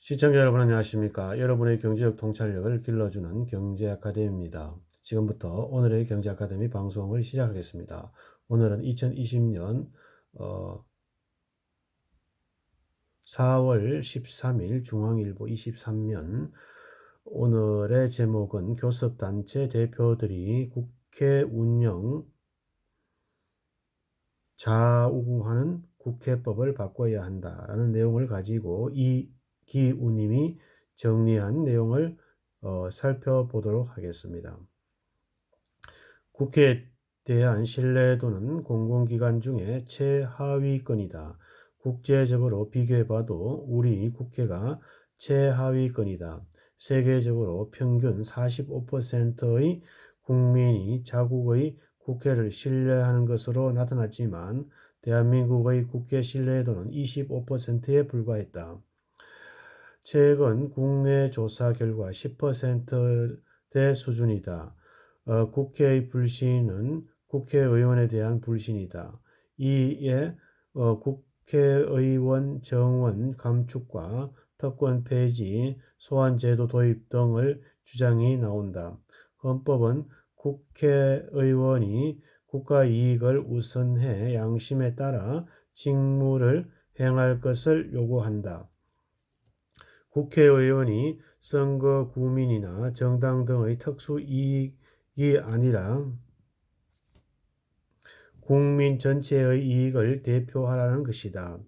시청자 여러분 안녕하십니까? 여러분의 경제적 통찰력을 길러주는 경제 아카데미입니다. 지금부터 오늘의 경제 아카데미 방송을 시작하겠습니다. 오늘은 2020년 어 4월 13일 중앙일보 23면 오늘의 제목은 교섭단체 대표들이 국회 운영 좌우하는 국회법을 바꿔야 한다라는 내용을 가지고 이 기우님이 정리한 내용을 어, 살펴보도록 하겠습니다. 국회에 대한 신뢰도는 공공기관 중에 최하위권이다. 국제적으로 비교해봐도 우리 국회가 최하위권이다. 세계적으로 평균 45%의 국민이 자국의 국회를 신뢰하는 것으로 나타났지만 대한민국의 국회 신뢰도는 25%에 불과했다. 최근 국내 조사 결과 10%대 수준이다. 어, 국회의 불신은 국회의원에 대한 불신이다. 이에 어, 국회의원 정원 감축과 특권 폐지, 소환제도 도입 등을 주장이 나온다. 헌법은 국회의원이 국가 이익을 우선해 양심에 따라 직무를 행할 것을 요구한다. 국회의원이 선거 구민이나 정당 등의 특수 이익이 아니라 국민 전체의 이익을 대표하라는 것이다.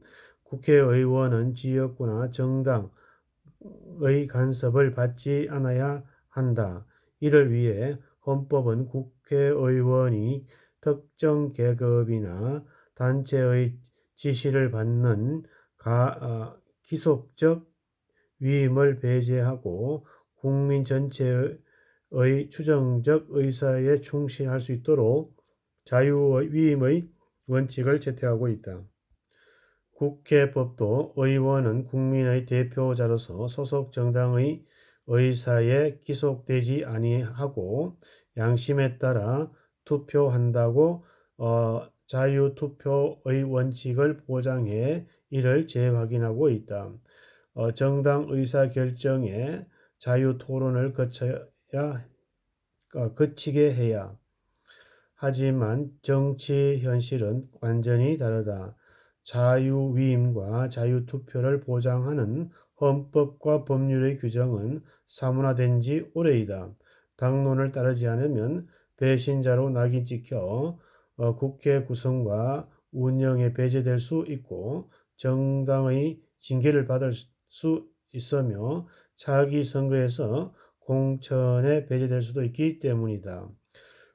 국회의원은 지역구나 정당의 간섭을 받지 않아야 한다. 이를 위해 헌법은 국회의원이 특정 계급이나 단체의 지시를 받는 가, 어, 기속적 위임을 배제하고 국민 전체의 추정적 의사에 충실할 수 있도록 자유의 위임의 원칙을 채택하고 있다. 국회법도 의원은 국민의 대표자로서 소속 정당의 의사에 기속되지 아니하고 양심에 따라 투표한다고 어, 자유투표의 원칙을 보장해 이를 재확인하고 있다. 어, 정당 의사 결정에 자유 토론을 거쳐야 어, 거치게 해야 하지만 정치 현실은 완전히 다르다. 자유 위임과 자유 투표를 보장하는 헌법과 법률의 규정은 사문화된 지 오래이다. 당론을 따르지 않으면 배신자로 낙인 찍혀 어, 국회 구성과 운영에 배제될 수 있고 정당의 징계를 받을 수 있으며 차기 선거에서 공천에 배제될 수도 있기 때문이다.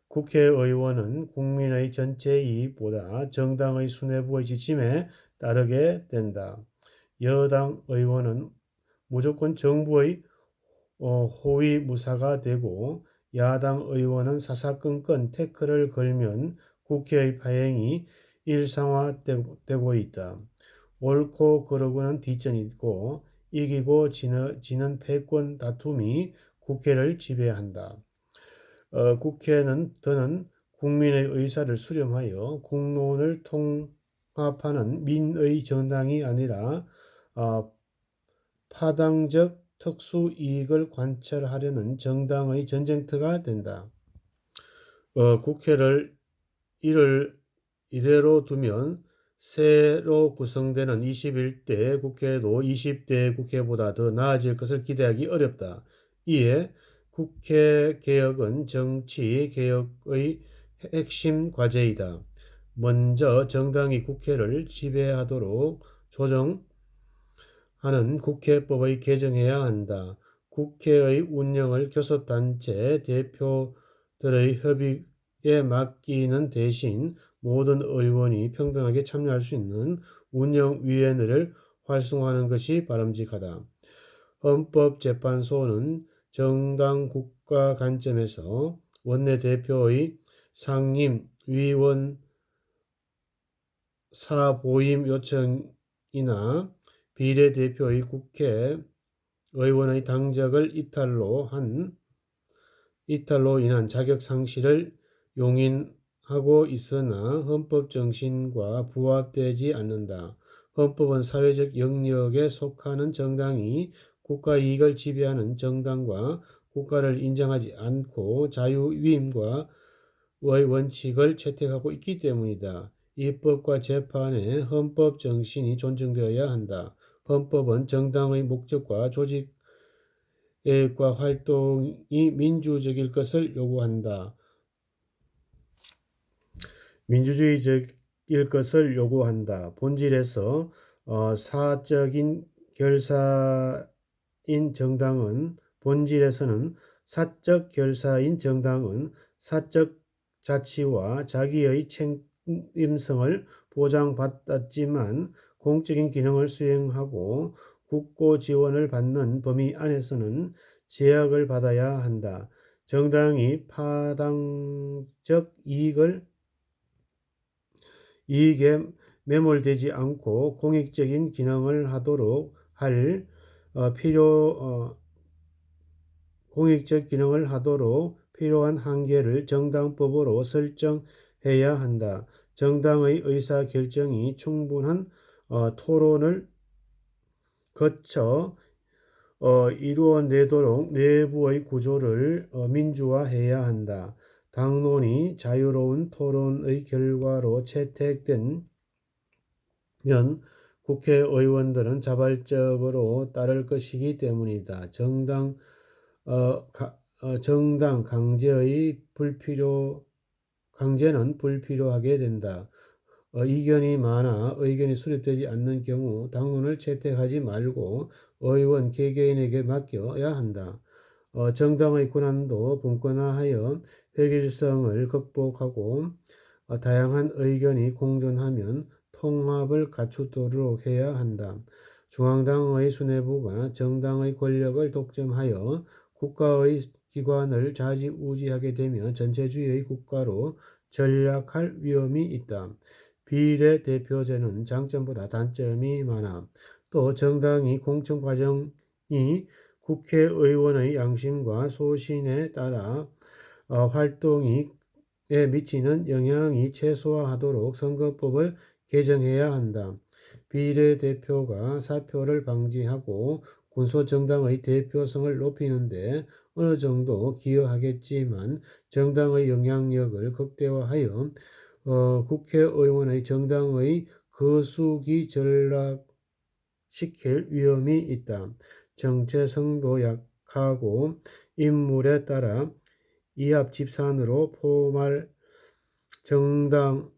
국회의원은 국민의 전체 이익보다 정당의 수뇌부의 지침에 따르게 된다. 여당 의원은 무조건 정부의 어, 호위 무사가 되고 야당 의원은 사사건건 태클을 걸면 국회의 파행이 일상화되고 있다. 옳고 그르고는 뒷전이고 이기고 지는, 지는 패권 다툼이 국회를 지배한다. 어, 국회는 더는 국민의 의사를 수렴하여 국론을 통합하는 민의 정당이 아니라 어, 파당적 특수 이익을 관철하려는 정당의 전쟁터가 된다. 어, 국회를 이를 이대로 두면 새로 구성되는 21대 국회도 20대 국회보다 더 나아질 것을 기대하기 어렵다. 이에 국회 개혁은 정치 개혁의 핵심 과제이다. 먼저 정당이 국회를 지배하도록 조정하는 국회법의 개정해야 한다. 국회의 운영을 교섭단체 대표들의 협의에 맡기는 대신 모든 의원이 평등하게 참여할 수 있는 운영위원회를 활성화하는 것이 바람직하다. 헌법재판소는 정당 국가 관점에서 원내대표의 상임 위원 사보임 요청이나 비례대표의 국회 의원의 당적을 이탈로 한 이탈로 인한 자격 상실을 용인 하고 있으나 헌법 정신과 부합되지 않는다. 헌법은 사회적 영역에 속하는 정당이 국가 이익을 지배하는 정당과 국가를 인정하지 않고 자유위임과 의 원칙을 채택하고 있기 때문이다. 입법과 재판의 헌법 정신이 존중되어야 한다. 헌법은 정당의 목적과 조직과 활동이 민주적일 것을 요구한다. 민주주의적일 것을 요구한다. 본질에서 어, 사적인 결사인 정당은 본질에서는 사적 결사인 정당은 사적 자치와 자기의 책임성을 보장받았지만 공적인 기능을 수행하고 국고 지원을 받는 범위 안에서는 제약을 받아야 한다. 정당이 파당적 이익을 이익에 매몰되지 않고 공익적인 기능을 하도록 할 어, 필요 어, 공익적 기능을 하도록 필요한 한계를 정당법으로 설정해야 한다. 정당의 의사 결정이 충분한 어, 토론을 거쳐 어, 이루어내도록 내부의 구조를 어, 민주화해야 한다. 당론이 자유로운 토론의 결과로 채택된 면 국회의원들은 자발적으로 따를 것이기 때문이다. 정당 어, 가, 어, 정당 강제의 불필요 강제는 불필요하게 된다. 어, 이견이 많아 의견이 수립되지 않는 경우 당론을 채택하지 말고 의원 개개인에게 맡겨야 한다. 어, 정당의 권한도 분권화하여 획일성을 극복하고 어, 다양한 의견이 공존하면 통합을 갖추도록 해야 한다. 중앙당의 수뇌부가 정당의 권력을 독점하여 국가의 기관을 좌지우지하게 되면 전체주의의 국가로 전락할 위험이 있다. 비례대표제는 장점보다 단점이 많아. 또 정당이 공천 과정이 국회의원의 양심과 소신에 따라 어, 활동에 미치는 영향이 최소화하도록 선거법을 개정해야 한다. 비례대표가 사표를 방지하고 군소정당의 대표성을 높이는데 어느 정도 기여하겠지만 정당의 영향력을 극대화하여 어, 국회의원의 정당의 거수기 전락시킬 위험이 있다. 정체성도 약하고 인물에 따라 이합 집산으로 포말 정당이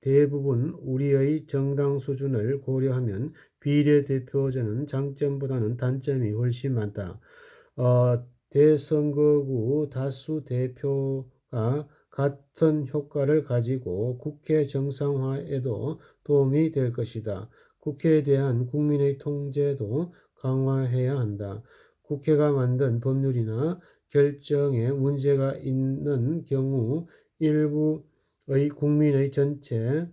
대부분 우리의 정당 수준을 고려하면 비례대표제는 장점보다는 단점이 훨씬 많다. 어, 대선거구 다수 대표가 같은 효과를 가지고 국회 정상화에도 도움이 될 것이다. 국회에 대한 국민의 통제도 강화해야 한다. 국회가 만든 법률이나 결정에 문제가 있는 경우 일부의 국민의 전체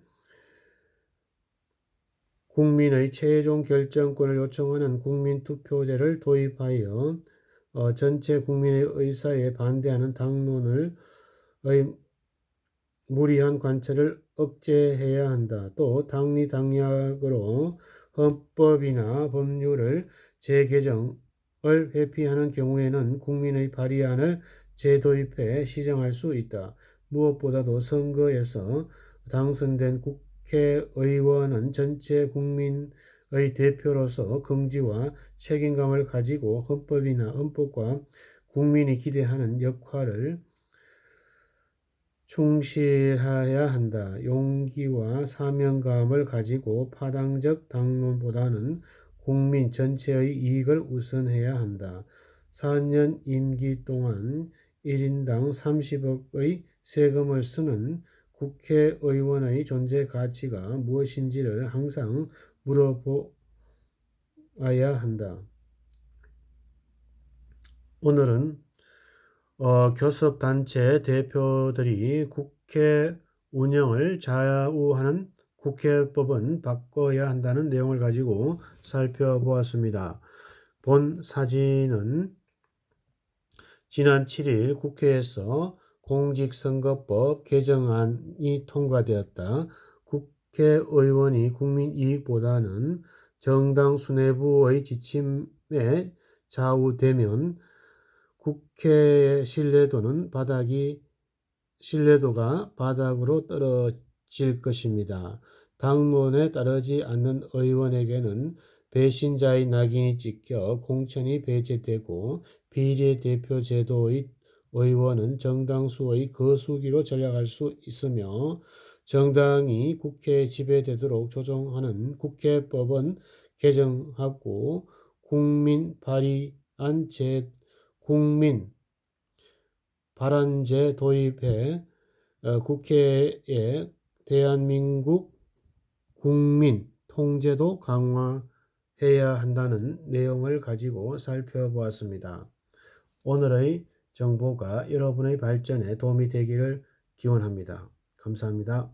국민의 최종 결정권을 요청하는 국민투표제를 도입하여 어, 전체 국민의 의사에 반대하는 당론을 의 무리한 관철을 억제해야 한다. 또 당리당략으로 헌법이나 법률을 재개정을 회피하는 경우에는 국민의 발의안을 재도입해 시정할 수 있다. 무엇보다도 선거에서 당선된 국회의원은 전체 국민의 대표로서 긍지와 책임감을 가지고 헌법이나 헌법과 국민이 기대하는 역할을 충실해야 한다. 용기와 사명감을 가지고 파당적 당론보다는 국민 전체의 이익을 우선해야 한다. 4년 임기 동안 1인당 30억의 세금을 쓰는 국회의원의 존재 가치가 무엇인지를 항상 물어보아야 한다. 오늘은 어, 교섭단체 대표들이 국회 운영을 좌우하는 국회법은 바꿔야 한다는 내용을 가지고 살펴보았습니다. 본 사진은 지난 7일 국회에서 공직선거법 개정안이 통과되었다. 국회의원이 국민 이익보다는 정당 수뇌부의 지침에 좌우되면 국회의 신뢰도는 바닥이 신뢰도가 바닥으로 떨어질 것입니다. 당론에 따르지 않는 의원에게는 배신자의 낙인이 찍혀 공천이 배제되고 비례대표 제도의 의원은 정당수의 거수기로 전락할 수 있으며 정당이 국회에 지배되도록 조정하는 국회법은 개정하고 국민 발의안 제 국민 발안제 도입해 어, 국회에 대한민국 국민 통제도 강화해야 한다는 내용을 가지고 살펴보았습니다. 오늘의 정보가 여러분의 발전에 도움이 되기를 기원합니다. 감사합니다.